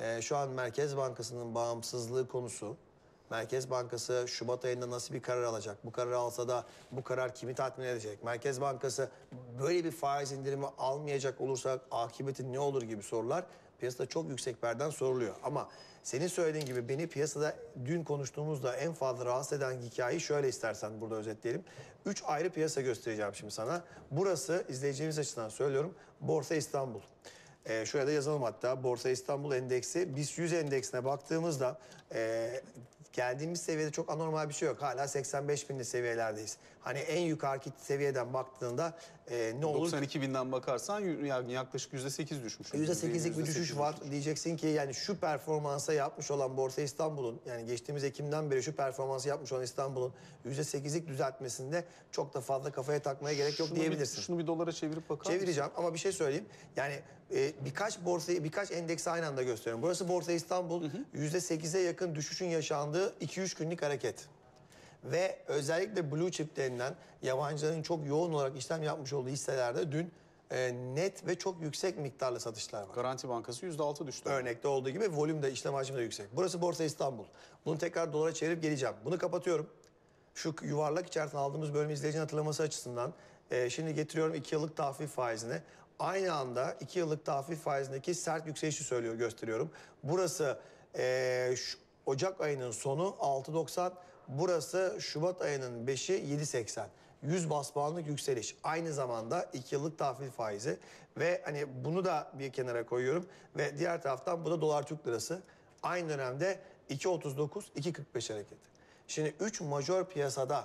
Ee, şu an Merkez Bankası'nın bağımsızlığı konusu. Merkez Bankası Şubat ayında nasıl bir karar alacak? Bu kararı alsa da bu karar kimi tatmin edecek? Merkez Bankası böyle bir faiz indirimi almayacak olursa akıbeti ne olur gibi sorular piyasada çok yüksek perden soruluyor. Ama senin söylediğin gibi beni piyasada dün konuştuğumuzda en fazla rahatsız eden hikayeyi şöyle istersen burada özetleyelim. Üç ayrı piyasa göstereceğim şimdi sana. Burası izleyeceğimiz açıdan söylüyorum. Borsa İstanbul. Ee, şuraya da yazalım hatta Borsa İstanbul Endeksi. BIST 100 endeksine baktığımızda e, geldiğimiz seviyede çok anormal bir şey yok. Hala 85 binli seviyelerdeyiz. Hani en yukarıki seviyeden baktığında e, ne olur? 92 binden bakarsan yani yaklaşık %8 düşmüş. %8'lik bir düşüş %8 var. Diyeceksin ki yani şu performansa yapmış olan Borsa İstanbul'un yani geçtiğimiz Ekim'den beri şu performansı yapmış olan İstanbul'un %8'lik düzeltmesinde çok da fazla kafaya takmaya gerek yok Şunu bir- diyebilirsin. şunu bir dolara çevirip bakar mısın? Çevireceğim ama bir şey söyleyeyim. Yani e, birkaç borsayı, birkaç endeksi aynı anda gösteriyorum. Burası Borsa İstanbul. %8'e yakın düşüşün yaşandığı 2-3 günlük hareket. Ve özellikle blue chip denilen yabancıların çok yoğun olarak işlem yapmış olduğu hisselerde dün e, net ve çok yüksek miktarlı satışlar var. Garanti Bankası %6 düştü. Örnekte olduğu gibi volüm de işlem hacmi de yüksek. Burası Borsa İstanbul. Bunu tekrar dolara çevirip geleceğim. Bunu kapatıyorum. Şu yuvarlak içerisinde aldığımız bölüm izleyicinin hatırlaması açısından e, şimdi getiriyorum 2 yıllık tahvil faizine. Aynı anda 2 yıllık tahvil faizindeki sert yükselişi söylüyor gösteriyorum. Burası e, şu- Ocak ayının sonu 6.90. Burası Şubat ayının 5'i 7.80. 100 bas puanlık yükseliş. Aynı zamanda 2 yıllık tahvil faizi ve hani bunu da bir kenara koyuyorum ve diğer taraftan bu da dolar Türk lirası. Aynı dönemde 2.39 2.45 hareketi. Şimdi 3 majör piyasada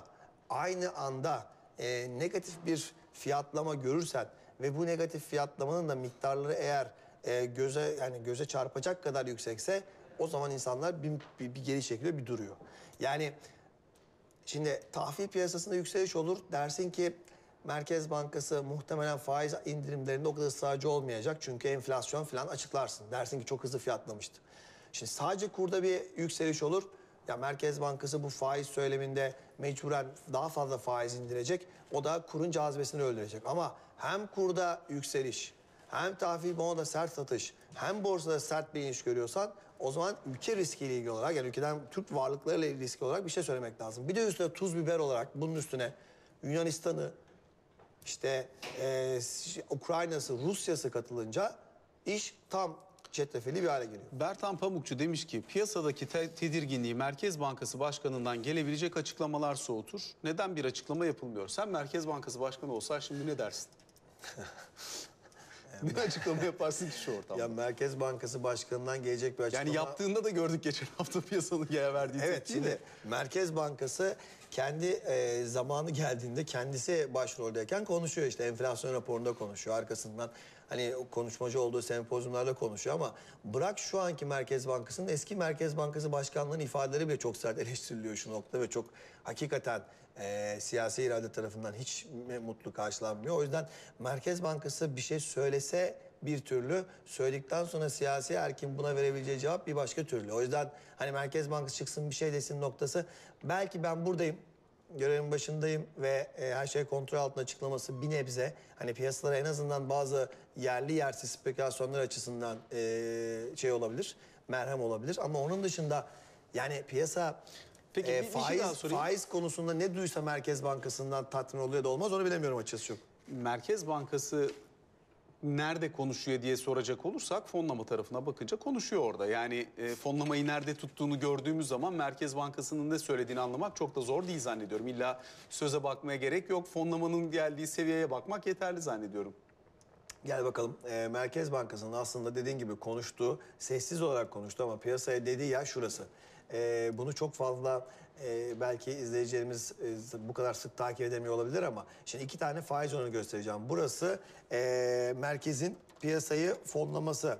aynı anda e, negatif bir fiyatlama görürsen ve bu negatif fiyatlamanın da miktarları eğer e, göze yani göze çarpacak kadar yüksekse o zaman insanlar bir, bir, bir geri çekiliyor, bir duruyor. Yani Şimdi tahvil piyasasında yükseliş olur. Dersin ki Merkez Bankası muhtemelen faiz indirimlerinde o kadar ısrarcı olmayacak. Çünkü enflasyon falan açıklarsın. Dersin ki çok hızlı fiyatlamıştı. Şimdi sadece kurda bir yükseliş olur. Ya Merkez Bankası bu faiz söyleminde mecburen daha fazla faiz indirecek. O da kurun cazibesini öldürecek. Ama hem kurda yükseliş, hem tahvil bonoda sert satış, hem borsada sert bir iniş görüyorsan o zaman ülke riskiyle ilgili olarak yani ülkeden Türk varlıklarıyla ilgili riski olarak bir şey söylemek lazım. Bir de üstüne tuz biber olarak bunun üstüne Yunanistan'ı işte e, Ukrayna'sı, Rusya'sı katılınca iş tam çetrefilli bir hale geliyor. Bertan Pamukçu demiş ki piyasadaki te- tedirginliği Merkez Bankası Başkanı'ndan gelebilecek açıklamalar soğutur. Neden bir açıklama yapılmıyor? Sen Merkez Bankası Başkanı olsan şimdi ne dersin? ne açıklama yaparsın ki şu ortamda? Ya Merkez Bankası Başkanı'ndan gelecek bir açıklama. yani yaptığında da gördük geçen hafta piyasanın gene verdiği Evet şimdi. Merkez Bankası kendi e, zamanı geldiğinde kendisi başroldeyken konuşuyor işte enflasyon raporunda konuşuyor arkasından hani konuşmacı olduğu sempozyumlarda konuşuyor ama bırak şu anki Merkez Bankası'nın eski Merkez Bankası başkanlığının ifadeleri bile çok sert eleştiriliyor şu nokta ve çok hakikaten e, siyasi irade tarafından hiç mutlu karşılanmıyor. O yüzden Merkez Bankası bir şey söylese bir türlü söyledikten sonra siyasi erkin buna verebileceği cevap bir başka türlü. O yüzden hani Merkez Bankası çıksın bir şey desin noktası belki ben buradayım görevin başındayım ve e, her şey kontrol altında açıklaması bir nebze hani piyasalara en azından bazı yerli yersiz spekülasyonlar açısından e, şey olabilir merhem olabilir ama onun dışında yani piyasa Peki, e, bir- bir şey faiz, daha sorayım. faiz konusunda ne duysa Merkez Bankası'ndan tatmin oluyor da olmaz onu bilemiyorum açıkçası çok. Merkez Bankası nerede konuşuyor diye soracak olursak fonlama tarafına bakınca konuşuyor orada. Yani e, fonlamayı nerede tuttuğunu gördüğümüz zaman Merkez Bankası'nın ne söylediğini anlamak çok da zor değil zannediyorum. İlla söze bakmaya gerek yok. Fonlamanın geldiği seviyeye bakmak yeterli zannediyorum. Gel bakalım. Ee, Merkez Bankası'nın aslında dediğin gibi konuştuğu, sessiz olarak konuştu ama piyasaya dediği yer şurası. Ee, bunu çok fazla e, belki izleyicilerimiz e, bu kadar sık takip edemiyor olabilir ama şimdi iki tane faiz oranı göstereceğim. Burası e, merkezin piyasayı fonlaması.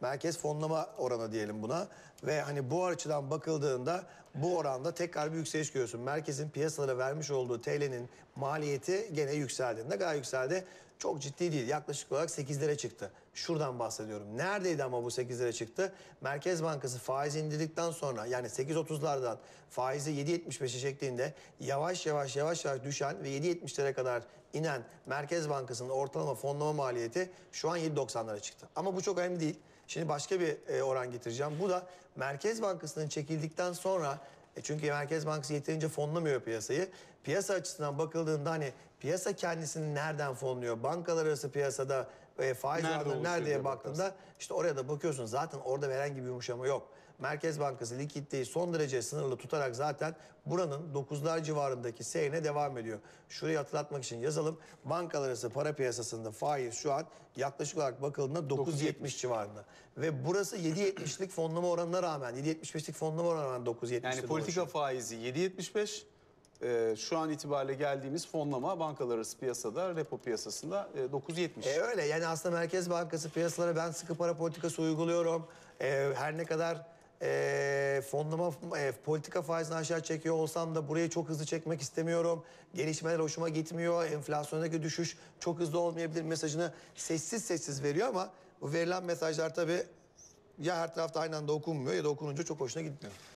Merkez fonlama oranı diyelim buna. Ve hani bu açıdan bakıldığında bu oranda tekrar bir yükseliş görüyorsun. Merkezin piyasalara vermiş olduğu TL'nin maliyeti gene yükseldi. Ne kadar yükseldi? Çok ciddi değil. Yaklaşık olarak 8'lere çıktı. Şuradan bahsediyorum. Neredeydi ama bu 8'lere çıktı? Merkez Bankası faiz indirdikten sonra yani 8.30'lardan faizi 7.75'e çektiğinde yavaş yavaş yavaş yavaş düşen ve 7.70'lere kadar inen Merkez Bankası'nın ortalama fonlama maliyeti şu an 7.90'lara çıktı. Ama bu çok önemli değil. Şimdi başka bir e, oran getireceğim. Bu da Merkez Bankası'nın çekildikten sonra e, çünkü Merkez Bankası yeterince fonlamıyor piyasayı. Piyasa açısından bakıldığında hani piyasa kendisini nereden fonluyor? Bankalar arası piyasada e, faiz Nerede nereye diye baktığında işte oraya da bakıyorsun. Zaten orada herhangi bir yumuşama yok. Merkez Bankası likiditeyi son derece sınırlı tutarak zaten buranın 9'lar civarındaki seyrine devam ediyor. Şurayı hatırlatmak için yazalım. Bankalar arası para piyasasında faiz şu an yaklaşık olarak bakıldığında 9.70 civarında. Ve burası 7.70'lik fonlama oranına rağmen 7.75'lik fonlama oranına rağmen 9.70'de Yani politika faizi 7.75. Ee, şu an itibariyle geldiğimiz fonlama bankalar arası piyasada, repo piyasasında e, 9.70. E öyle yani aslında Merkez Bankası piyasalara ben sıkı para politikası uyguluyorum. E, her ne kadar e, fonlama e, politika faizini aşağı çekiyor olsam da burayı çok hızlı çekmek istemiyorum. Gelişmeler hoşuma gitmiyor. Enflasyondaki düşüş çok hızlı olmayabilir mesajını sessiz sessiz veriyor ama bu verilen mesajlar tabii ya her tarafta aynı anda okunmuyor ya da okununca çok hoşuna gitmiyor.